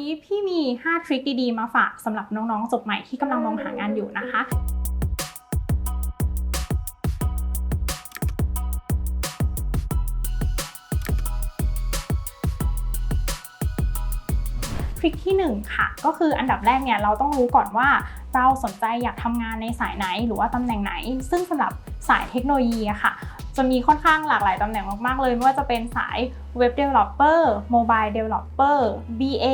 นี้พี่มี 5 ทริคดีๆ มาฝากสำหรับน้องๆจบใหม่ที่กำลังมองหางานอยู่นะคะ ทริคที่1ค่ะก็คืออันดับแรกเนี่ยเราต้องรู้ก่อนว่าเราสนใจอยากทำงานในสายไหนหรือว่าตำแหน่งไหน ซึ่งสำหรับสายเทคโนโลยีอะค่ะ จะมีค่อนข้างหลากหลายตำแหน่งมาก ๆ เลย ไม่ว่าจะเป็นสาย Web Developer Mobile Developer BA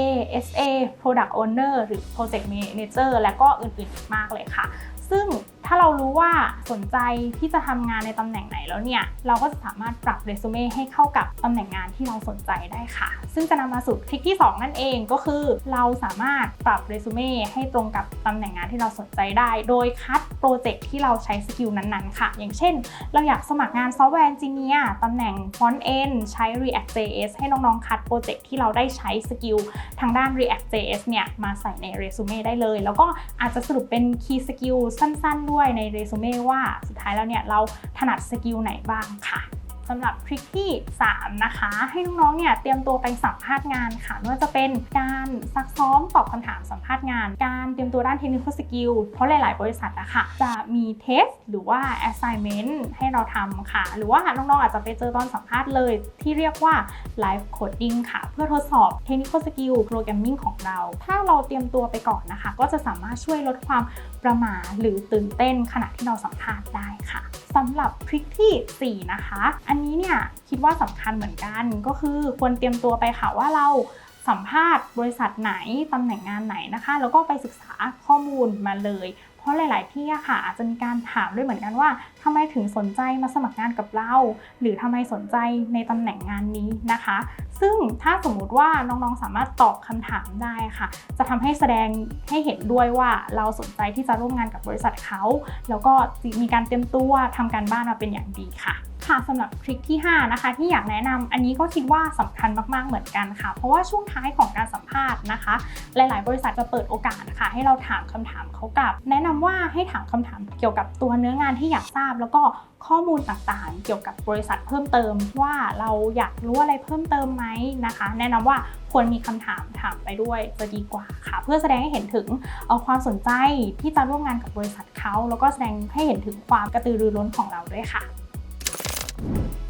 SA Product Owner หรือ Project Manager และก็อื่นๆอีกมากเลยค่ะ ซึ่ง ถ้าเรารู้ว่าสนใจที่จะทำงานในตำแหน่งไหนแล้วเนี่ย เราก็จะสามารถปรับเรซูเม่ให้เข้ากับตำแหน่งงานที่เราสนใจได้ค่ะ ซึ่งจะนำมาสู่ทริคที่ 2 นั่นเองก็คือ เราสามารถปรับเรซูเม่ให้ตรงกับตำแหน่งงานที่เราสนใจได้ โดยคัดโปรเจกต์ที่เราใช้สกิลนั้นๆ ค่ะ อย่างเช่น เราอยากสมัครงานซอฟต์แวร์จิเนียร์ตำแหน่ง Front End ใช้ React JS ให้น้องๆ คัดโปรเจกต์ที่เราได้ใช้สกิลทางด้าน React JS เนี่ยมาใส่ในเรซูเม่ได้เลย แล้วก็อาจจะสรุปเป็น Key Skill สั้นๆด้วยในเรซูเม่ว่าสุดท้ายแล้วเนี่ยเราถนัดสกิลไหนบ้างค่ะ สำหรับทริคที่ 3 นะคะ ให้น้องๆ เนี่ยเตรียมตัวไปสัมภาษณ์งานค่ะไม่ว่าจะเป็นการซักซ้อมตอบคำถามสัมภาษณ์งาน การเตรียมตัวด้านเทคนิคสกิลเพราะหลาย ๆ บริษัทอะค่ะจะมีเทสหรือว่า assignment ให้เราทำค่ะ หรือว่าน้อง ๆ อาจจะไปเจอตอนสัมภาษณ์เลย ที่เรียกว่า live coding ค่ะ เพื่อทดสอบเทคนิคสกิลโปรแกรมมิ่งของเรา ถ้าเราเตรียมตัวไปก่อนนะคะ ก็จะสามารถช่วยลดความประหม่าหรือตื่นเต้นขณะที่เราสัมภาษณ์ได้ค่ะ สำหรับทริคที่ 4 นะคะ อันนี้เนี่ยคิดว่าสำคัญเหมือนกันก็คือควรเตรียมตัวไปค่ะว่าเรา สัมภาษณ์บริษัทไหนตำแหน่งงานไหนนะคะ แล้วก็ไปศึกษาข้อมูลมาเลย เพราะหลาย ๆ ที่ค่ะ อาจจะมีการถามด้วยเหมือนกันว่าทำไมถึงสนใจมาสมัครงานกับเรา หรือทำไมสนใจในตำแหน่งงานนี้นะคะ ซึ่งถ้าสมมุติว่าน้อง ๆ สามารถตอบคำถามได้ค่ะ จะทำให้แสดงให้เห็นด้วยว่าเราสนใจที่จะร่วมงานกับบริษัทเขา แล้วก็มีการเตรียมตัวทำการบ้านมาเป็นอย่างดีค่ะ ค่ะสำหรับทริคที่ 5 นะคะ ที่อยากแนะนำอันนี้ก็คิดว่าสำคัญมากๆเหมือนกันค่ะ เพราะว่าช่วงท้ายของการสัมภาษณ์นะคะ หลาย ๆ บริษัทจะเปิดโอกาสค่ะให้เราถามคำถามเขากลับ แนะนำว่าให้ถามคำถามเกี่ยวกับตัวเนื้องานที่อยากทราบ แล้วก็ข้อมูลต่างๆ เกี่ยวกับบริษัทเพิ่มเติม ว่าเราอยากรู้อะไรเพิ่มเติมไหมนะคะ แนะนำว่าควรมีคำถามถามไปด้วยจะดีกว่าค่ะ เพื่อแสดงให้เห็นถึงออความสนใจที่จะร่วมงานกับบริษัทเขาแล้วก็แสดงให้เห็นถึงความกระตือรือร้นของเราด้วยค่ะ you.